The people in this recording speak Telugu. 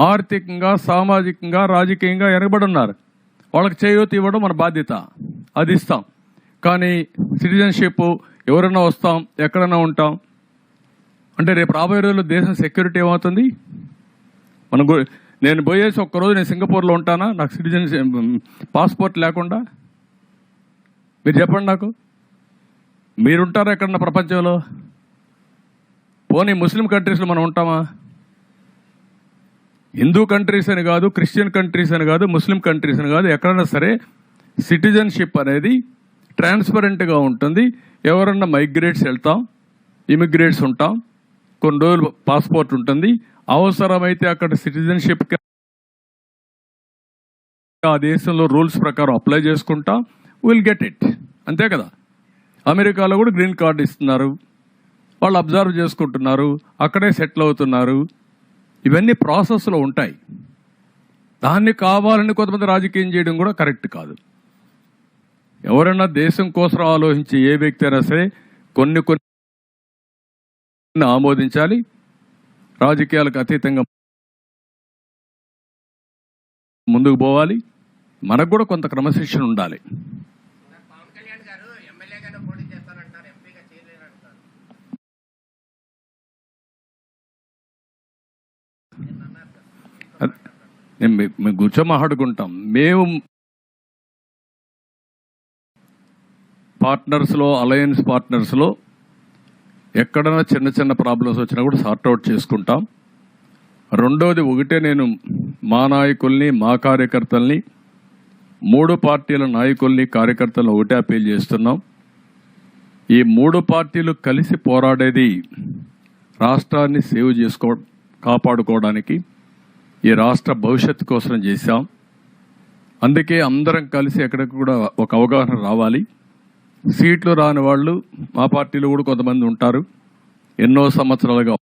ఆర్థికంగా సామాజికంగా రాజకీయంగా ఎనగబడి ఉన్నారు వాళ్ళకి చేయూత ఇవ్వడం మన బాధ్యత. అది ఇస్తాం. కానీ సిటిజన్షిప్ ఎవరైనా వస్తాం ఎక్కడైనా ఉంటాం. అంటే రేపు రాబోయే రోజుల్లో దేశం సెక్యూరిటీ ఏమవుతుంది? మనం నేను పోయేసి ఒక్కరోజు నేను సింగపూర్లో ఉంటానా? నాకు సిటిజన్ పాస్పోర్ట్ లేకుండా? మీరు చెప్పండి నాకు. మీరుంటారా ఎక్కడన్నా ప్రపంచంలో? పోనీ ముస్లిం కంట్రీస్లో మనం ఉంటామా? హిందూ కంట్రీస్ అని కాదు క్రిస్టియన్ కంట్రీస్ అని కాదు ముస్లిం కంట్రీస్ అని కాదు ఎక్కడైనా సరే సిటిజన్షిప్ అనేది ట్రాన్స్పరెంట్గా ఉంటుంది. ఎవరన్నా మైగ్రేట్స్ వెళ్తాం ఇమిగ్రేట్స్ ఉంటాం కొన్ని రోజులు పాస్పోర్ట్ ఉంటుంది. అవసరమైతే అక్కడ సిటిజన్షిప్ ఆ దేశంలో రూల్స్ ప్రకారం అప్లై చేసుకుంటా విల్ గెట్ ఇట్ అంతే కదా? అమెరికాలో కూడా గ్రీన్ కార్డు ఇస్తున్నారు. వాళ్ళు అబ్జర్వ్ చేసుకుంటున్నారు అక్కడే సెటిల్ అవుతున్నారు. ఇవన్నీ ప్రాసెస్లో ఉంటాయి. దాన్ని కావాలని కొంతమంది రాజకీయం చేయడం కూడా కరెక్ట్ కాదు. ఎవరైనా దేశం కోసం ఆలోచించి ఏ వ్యక్తి అయినా సరే కొన్ని కొన్ని ఆమోదించాలి. రాజకీయాలకు అతీతంగా ముందుకు పోవాలి. మనకు కూడా కొంత క్రమశిక్షణ ఉండాలి. నేను మేము కూర్చో మాట్లాడుకుంటాం మేము పార్ట్నర్స్లో అలయన్స్ పార్ట్నర్స్లో ఎక్కడైనా చిన్న చిన్న ప్రాబ్లమ్స్ వచ్చినా కూడా సార్ట్అవుట్ చేసుకుంటాం. రెండోది ఒకటే నేను మా నాయకుల్ని మా కార్యకర్తల్ని మూడు పార్టీల నాయకుల్ని కార్యకర్తలను ఒకటే అప్పీల్ చేస్తున్నాం. ఈ మూడు పార్టీలు కలిసి పోరాడేది రాష్ట్రాన్ని సేవ్ చేసుకో కాపాడుకోవడానికి ఈ రాష్ట్ర భవిష్యత్తు కోసం చేశాం. అందుకే అందరం కలిసి ఎక్కడికి కూడా ఒక అవగాహన రావాలి. సీట్లు రాని వాళ్ళు మా పార్టీలో కూడా కొంతమంది ఉంటారు. ఎన్నో సంవత్సరాలుగా